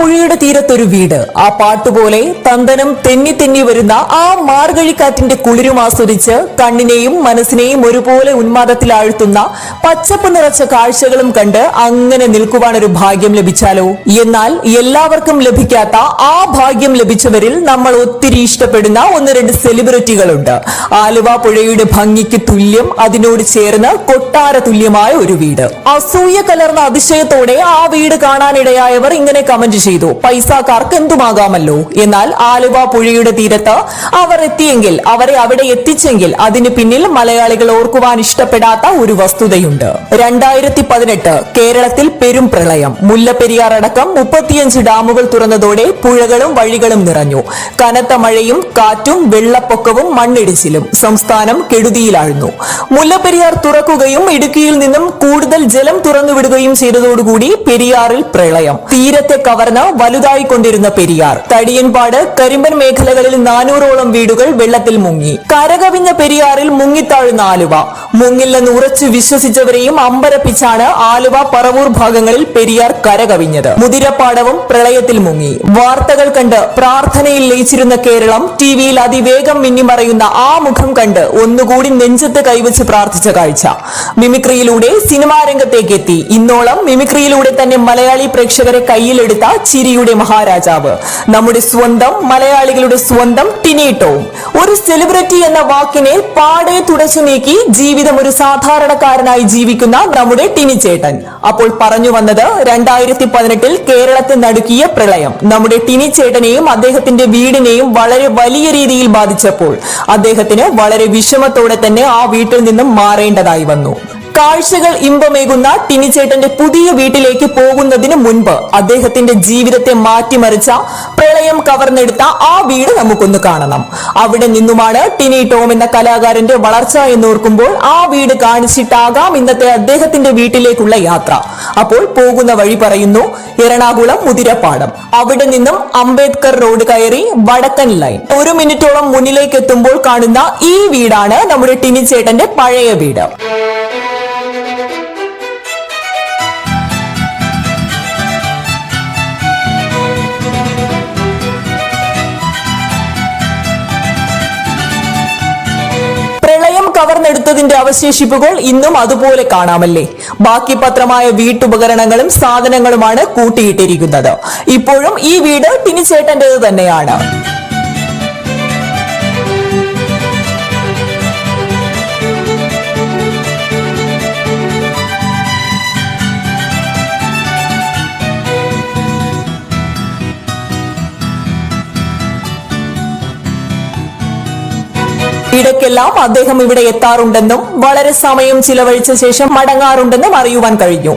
പുഴയുടെ തീരത്തൊരു വീട്. ആ പാട്ടുപോലെ തന്തനം തെന്നി തെന്നി വരുന്ന ആ മാർഗഴിക്കാറ്റിന്റെ കുളിരും ആസ്വദിച്ച് കണ്ണിനെയും മനസ്സിനെയും ഒരുപോലെ ഉന്മാദത്തിലാഴ്ത്തുന്ന പച്ചപ്പ് നിറച്ച കാഴ്ചകളും കണ്ട് അങ്ങനെ നിൽക്കുവാനൊരു ഭാഗ്യം ലഭിച്ചാലോ? എന്നാൽ എല്ലാവർക്കും ലഭിക്കാത്ത ആ ഭാഗ്യം ലഭിച്ചവരിൽ നമ്മൾ ഒത്തിരി ഇഷ്ടപ്പെടുന്ന ഒന്ന് രണ്ട് സെലിബ്രിറ്റികളുണ്ട്. ആലുവ പുഴയുടെ ഭംഗിക്ക് തുല്യം അതിനോട് ചേർന്ന് കൊട്ടാര തുല്യമായ ഒരു വീട്. അസൂയ കലർന്ന അതിശയത്തോടെ ആ വീട് കാണാനിടയായവർ ഇങ്ങനെ കമന്റ് ചെയ്തു പൈസക്കാർക്ക് എന്തുമാകാമല്ലോ? എന്നാൽ ആലുവ പുഴയുടെ തീരത്ത് അവർ എത്തിയെങ്കിൽ അവരെ അവിടെ എത്തിച്ചെങ്കിൽ അതിന് പിന്നിൽ മലയാളികൾ ഓർക്കുവാൻ ഇഷ്ടപ്പെടാത്ത ഒരു വസ്തുതയുണ്ട്. രണ്ടായിരത്തി പതിനെട്ട് കേരളത്തിൽ പെരും പ്രളയം. മുല്ലപ്പെരിയാർ അടക്കം മുപ്പത്തിയഞ്ച് ഡാമുകൾ തുറന്നതോടെ പുഴകളും വഴികളും നിറഞ്ഞു. കനത്ത മഴയും കാറ്റും വെള്ളപ്പൊക്കവും മണ്ണിടിച്ചിലും സംസ്ഥാനം കെടുതിയിലാഴ്ന്നു. മുല്ലപ്പെരിയാർ തുറക്കുകയും ഇടുക്കിയിൽ നിന്നും കൂടുതൽ ജലം തുറന്നുവിടുകയും ചെയ്തതോടുകൂടി പെരിയാറിൽ പ്രളയം. തീരത്തെ കവർന്ന് വലുതായിക്കൊണ്ടിരുന്ന പെരിയാർ. തടിയൻപാട് കരിമ്പൻ മേഖലകളിൽ നാനൂറോളം വീടുകൾ വെള്ളത്തിൽ മുങ്ങി. കരകവിഞ്ഞ പെരിയാറിൽ മുങ്ങിത്താഴുന്ന ആലുവ. മുങ്ങില്ലെന്ന് ഉറച്ചു വിശ്വസിച്ചവരെയും അമ്പരപ്പിച്ചാണ് ആലുവ പറവൂർ ഭാഗങ്ങളിൽ പെരിയാർ കരകവിഞ്ഞത്. മുതിരപ്പാടവും പ്രളയത്തിൽ മുങ്ങി. വാർത്തകൾ കണ്ട് പ്രാർത്ഥനയിൽ ലയിച്ചിരുന്ന കേരളം ടിവിയിൽ അതിവേഗം മിന്നിമറയുന്ന ആ മുഖം കണ്ട് ഒന്നുകൂടി നെഞ്ചത്ത് കൈവച്ച് പ്രാർത്ഥിച്ച കാഴ്ച. മിമിക്രിയിലൂടെ സിനിമാ രംഗത്തേക്ക് എത്തി ഇന്നോളം മിമിക്രിയിലൂടെ തന്നെ മലയാളി പ്രേക്ഷകരെ കയ്യിലെടുത്ത ചിരിയുടെ മഹാരാജാവ്. നമ്മുടെ സ്വന്തം മലയാളികളുടെ സ്വന്തം ടിനീട്ടവും ഒരു സെലിബ്രിറ്റി എന്ന വാക്കിനെ പാടെ തുടച്ചു നീക്കി ജീവിതം ഒരു സാധാരണക്കാരനായി ജീവിക്കുന്ന നമ്മുടെ ടിനി ചേട്ടൻ അപ്പോൾ പറഞ്ഞു വന്നത് രണ്ടായിരത്തി പതിനെട്ടിൽ കേരളത്തെ നടുക്കിയ പ്രളയം. നമ്മുടെ ടിനി ചേട്ടനെയും അദ്ദേഹത്തിന്റെ വീടിനെയും വളരെ വലിയ രീതിയിൽ ബാധിച്ചപ്പോൾ അദ്ദേഹത്തിന് വളരെ വിഷമത്തോടെ തന്നെ ആ വീട്ടിൽ നിന്നും മാറേണ്ടതായി വന്നു. കാഴ്ചകൾ ഇമ്പമേകുന്ന ടിനിച്ചേട്ടന്റെ പുതിയ വീട്ടിലേക്ക് പോകുന്നതിന് മുൻപ് അദ്ദേഹത്തിന്റെ ജീവിതത്തെ മാറ്റിമറിച്ച പ്രളയം കവർന്നെടുത്ത ആ വീട് നമുക്കൊന്ന് കാണണം. അവിടെ നിന്നുമാണ് ടിനി ടോം എന്ന കലാകാരന്റെ വളർച്ച എന്നോർക്കുമ്പോൾ ആ വീട് കാണിച്ചിട്ടാകാം ഇന്നത്തെ അദ്ദേഹത്തിന്റെ വീട്ടിലേക്കുള്ള യാത്ര. അപ്പോൾ പോകുന്ന വഴി പറയുന്നു എറണാകുളം മുതിരപ്പാടം. അവിടെ നിന്നും അംബേദ്കർ റോഡ് കയറി വടക്കൻ ലൈൻ. ഒരു മിനിറ്റോളം മുന്നിലേക്ക് എത്തുമ്പോൾ കാണുന്ന ഈ വീടാണ് നമ്മുടെ ടിനി ചേട്ടന്റെ പഴയ വീട്. കവർന്നെടുത്തതിന്റെ അവശേഷിപ്പുകൾ ഇന്നും അതുപോലെ കാണാമല്ലേ? ബാക്കി പത്രമായ വീട്ടുപകരണങ്ങളും സാധനങ്ങളുമാണ് കൂട്ടിയിട്ടിരിക്കുന്നത്. ഇപ്പോഴും ഈ വീട് ടിനിച്ചേട്ടന്റേത് തന്നെയാണ്. ഇടയ്ക്കെല്ലാം അദ്ദേഹം ഇവിടെ എത്താറുണ്ടെന്നും വളരെ സമയം ചിലവഴിച്ച ശേഷം മടങ്ങാറുണ്ടെന്നും അറിയുവാൻ കഴിഞ്ഞു.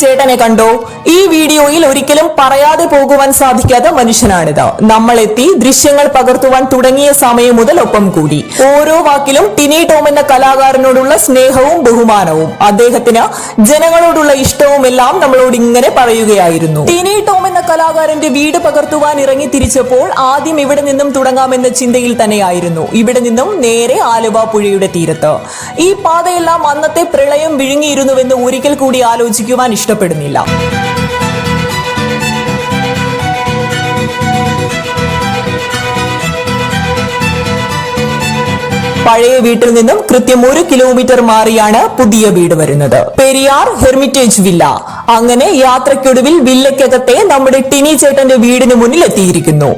ചേട്ടനെ കണ്ടോ? ഈ വീഡിയോയിൽ ഒരിക്കലും പറയാതെ പോകുവാൻ സാധിക്കാത്ത മനുഷ്യനാണിത്. നമ്മൾ എത്തി ദൃശ്യങ്ങൾ പകർത്തുവാൻ തുടങ്ങിയ സമയം മുതൽ ഒപ്പം കൂടി. ഓരോ വാക്കിലും ടിനി ടോം എന്ന കലാകാരനോടുള്ള സ്നേഹവും ബഹുമാനവും അദ്ദേഹത്തിന് ജനങ്ങളോടുള്ള ഇഷ്ടവും എല്ലാം നമ്മളോട് ഇങ്ങനെ പറയുകയായിരുന്നു. ടിനി ടോം എന്ന കലാകാരന്റെ വീട് പകർത്തുവാൻ ഇറങ്ങി തിരിച്ചപ്പോൾ ആദ്യം ഇവിടെ നിന്നും തുടങ്ങാമെന്ന ചിന്തയിൽ തന്നെയായിരുന്നു. ഇവിടെ നിന്നും നേരെ ആലുവ പുഴയുടെ തീരത്ത്. ഈ പാതയെല്ലാം അന്നത്തെ പ്രളയം വിഴുങ്ങിയിരുന്നുവെന്ന് ഒരിക്കൽ കൂടി ആലോചിക്കുവാൻ ഇഷ്ടപ്പെടുന്നില്ല. പഴയ വീട്ടിൽ നിന്നും കൃത്യം ഒരു കിലോമീറ്റർ മാറിയാണ് പുതിയ വീട് വരുന്നത്. Periyar hermitage villa. അങ്ങനെ യാത്രയ്ക്കൊടുവിൽ വില്ലയ്ക്കകത്തെ നമ്മുടെ ടിനി ചേട്ടന്റെ വീടിന് മുന്നിൽ എത്തിയിരിക്കുന്നു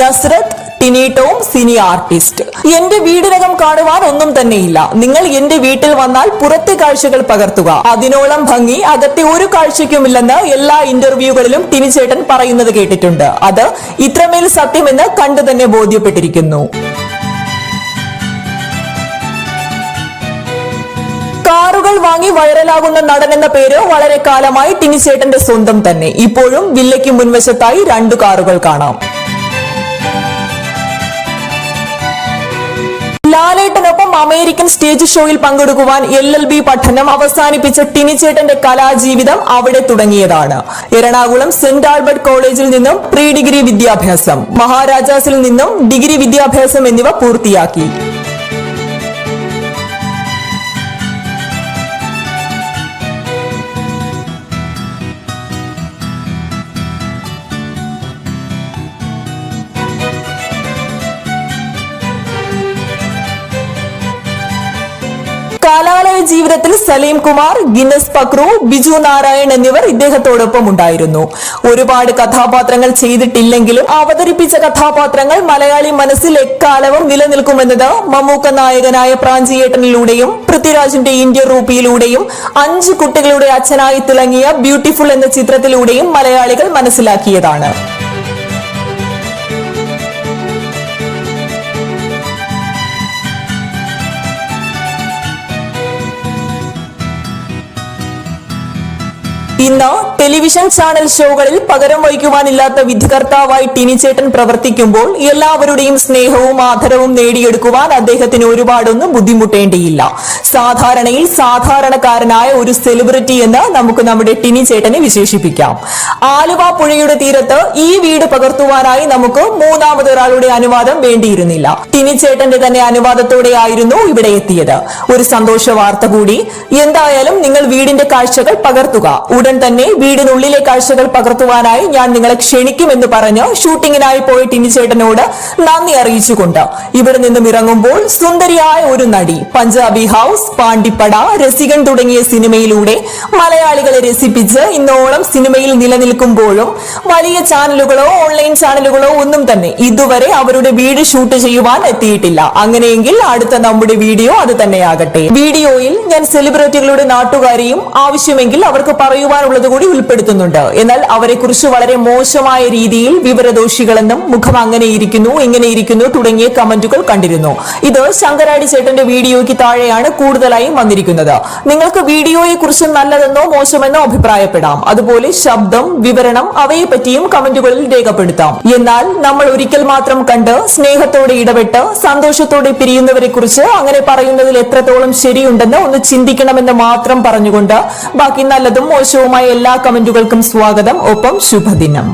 നസ്രത്ത് ടിനീട്ടവും സിനി ആർട്ടിസ്റ്റ്. എന്റെ വീടിനകം കാണുവാൻ ഒന്നും തന്നെയില്ല. നിങ്ങൾ എന്റെ വീട്ടിൽ വന്നാൽ പുറത്തെ കാഴ്ചകൾ പകർത്തുക. അതിനോളം ഭംഗി അകത്തെ ഒരു കാഴ്ചയ്ക്കുമില്ലെന്ന് എല്ലാ ഇന്റർവ്യൂകളിലും ടിനി ചേട്ടൻ പറയുന്നത് കേട്ടിട്ടുണ്ട്. അത് ഇത്രമേൽ സത്യമെന്ന് കണ്ടു തന്നെ ബോധ്യപ്പെട്ടിരിക്കുന്നു. കാറുകൾ വാങ്ങി വൈറലാകുന്ന നടൻ എന്ന പേര് വളരെ കാലമായി ടിനിച്ചേട്ടന്റെ സ്വന്തം തന്നെ. ഇപ്പോഴും വില്ലയ്ക്ക് മുൻവശത്തായി രണ്ടു കാറുകൾ കാണാം. ലാലേട്ടനൊപ്പം അമേരിക്കൻ സ്റ്റേജ് ഷോയിൽ പങ്കെടുക്കുവാൻ എൽ എൽ ബി പഠനം അവസാനിപ്പിച്ച ടിനിച്ചേട്ടന്റെ കലാജീവിതം അവിടെ തുടങ്ങിയതാണ്. എറണാകുളം സെന്റ് ആൽബർട്ട് കോളേജിൽ നിന്നും പ്രീ ഡിഗ്രി വിദ്യാഭ്യാസം മഹാരാജാസിൽ നിന്നും ഡിഗ്രി വിദ്യാഭ്യാസം എന്നിവ പൂർത്തിയാക്കി. ജീവിതത്തിൽ സലീം കുമാർ ഗിന്നസ് പക്രു ബിജു നാരായൺ എന്നിവർ ഇദ്ദേഹത്തോടൊപ്പം ഉണ്ടായിരുന്നു. ഒരുപാട് കഥാപാത്രങ്ങൾ ചെയ്തിട്ടില്ലെങ്കിലും അവതരിപ്പിച്ച കഥാപാത്രങ്ങൾ മലയാളി മനസ്സിൽ എക്കാലവും നിലനിൽക്കുമെന്നത് മമ്മൂക്ക നായകനായ പ്രാഞ്ചിയേട്ടനിലൂടെയും പൃഥ്വിരാജിന്റെ ഇന്ത്യ റൂപ്പിയിലൂടെയും അഞ്ച് കുട്ടികളുടെ അച്ഛനായി തിളങ്ങിയ ബ്യൂട്ടിഫുൾ എന്ന ചിത്രത്തിലൂടെയും മലയാളികൾ മനസ്സിലാക്കിയതാണ്. ഇന്ന് ടെലിവിഷൻ ചാനൽ ഷോകളിൽ പകരം വഹിക്കുവാനില്ലാത്ത വിധികർത്താവായി ടിനിച്ചേട്ടൻ പ്രവർത്തിക്കുമ്പോൾ എല്ലാവരുടെയും സ്നേഹവും ആദരവും നേടിയെടുക്കുവാൻ അദ്ദേഹത്തിന് ഒരുപാടൊന്നും ബുദ്ധിമുട്ടേണ്ടിയില്ല. സാധാരണയിൽ സാധാരണക്കാരനായ ഒരു സെലിബ്രിറ്റി എന്ന് നമുക്ക് നമ്മുടെ ടിനിച്ചേട്ടനെ വിശേഷിപ്പിക്കാം. ആലുവ പുഴയുടെ തീരത്ത് ഈ വീട് പകർത്തുവാനായി നമുക്ക് മൂന്നാമതൊരാളുടെ അനുവാദം വേണ്ടിയിരുന്നില്ല. ടിനിച്ചേട്ടന്റെ തന്നെ അനുവാദത്തോടെ ആയിരുന്നു ഇവിടെ എത്തിയത്. ഒരു സന്തോഷ വാർത്ത കൂടി. എന്തായാലും നിങ്ങൾ വീടിന്റെ കാഴ്ചകൾ പകർത്തുക. ഉടൻ തന്നെ വീടിനുള്ളിലെ കാഴ്ചകൾ പകർത്തുവാനായി ഞാൻ നിങ്ങളെ ക്ഷണിക്കുമെന്ന് പറഞ്ഞ് ഷൂട്ടിങ്ങിനായി പോയ ടിനിച്ചേട്ടനോട് നന്ദി അറിയിച്ചുകൊണ്ട് ഇവിടെ നിന്നും ഇറങ്ങുമ്പോൾ സുന്ദരിയായ ഒരു നടി പഞ്ചാബി ഹൗസ് പാണ്ടിപ്പട രസികൻ തുടങ്ങിയ സിനിമയിലൂടെ മലയാളികളെ രസിപ്പിച്ച് ഇന്നോളം സിനിമയിൽ നിലനിൽക്കുമ്പോഴും വലിയ ചാനലുകളോ ഓൺലൈൻ ചാനലുകളോ ഒന്നും തന്നെ ഇതുവരെ അവരുടെ വീട് ഷൂട്ട് ചെയ്യുവാൻ എത്തിയിട്ടില്ല. അങ്ങനെയെങ്കിൽ അടുത്ത നമ്മുടെ വീഡിയോ അത് തന്നെയാകട്ടെ. വീഡിയോയിൽ ഞാൻ സെലിബ്രിറ്റികളുടെ നാട്ടുകാരെയും ആവശ്യമെങ്കിൽ അവർക്ക് പറയുവാനുള്ളത് കൂടി ഉൾപ്പെടുത്തുന്നുണ്ട്. എന്നാൽ അവരെ കുറിച്ച് വളരെ മോശമായ രീതിയിൽ വിവരദോഷികളെന്നും മുഖം അങ്ങനെ ഇരിക്കുന്നു ഇങ്ങനെ ഇരിക്കുന്നു തുടങ്ങിയ കമന്റുകൾ കണ്ടിരുന്നു. ഇത് ശങ്കരാടി ചേട്ടന്റെ വീഡിയോയ്ക്ക് താഴെയാണ് കൂടുതലായും വന്നിരിക്കുന്നത്. നിങ്ങൾക്ക് വീഡിയോയെ കുറിച്ച് നല്ലതെന്നോ മോശമെന്നോ അഭിപ്രായപ്പെടാം. അതുപോലെ ശബ്ദം വിവരണം അവയെ പറ്റിയും കമന്റുകളിൽ രേഖപ്പെടുത്താം. എന്നാൽ നമ്മൾ ഒരിക്കൽ മാത്രം കണ്ട് സ്നേഹത്തോടെ ഇടപെട്ട് സന്തോഷത്തോടെ പിരിയുന്നവരെ കുറിച്ച് അങ്ങനെ പറയുന്നതിൽ എത്രത്തോളം ശരിയുണ്ടെന്ന് ഒന്ന് ചിന്തിക്കണമെന്ന് മാത്രം പറഞ്ഞുകൊണ്ട് ബാക്കി നല്ലതും മോശവുമായ എല്ലാ കമന്റുകൾക്കും സ്വാഗതം. ഒപ്പം ശുഭദിനം.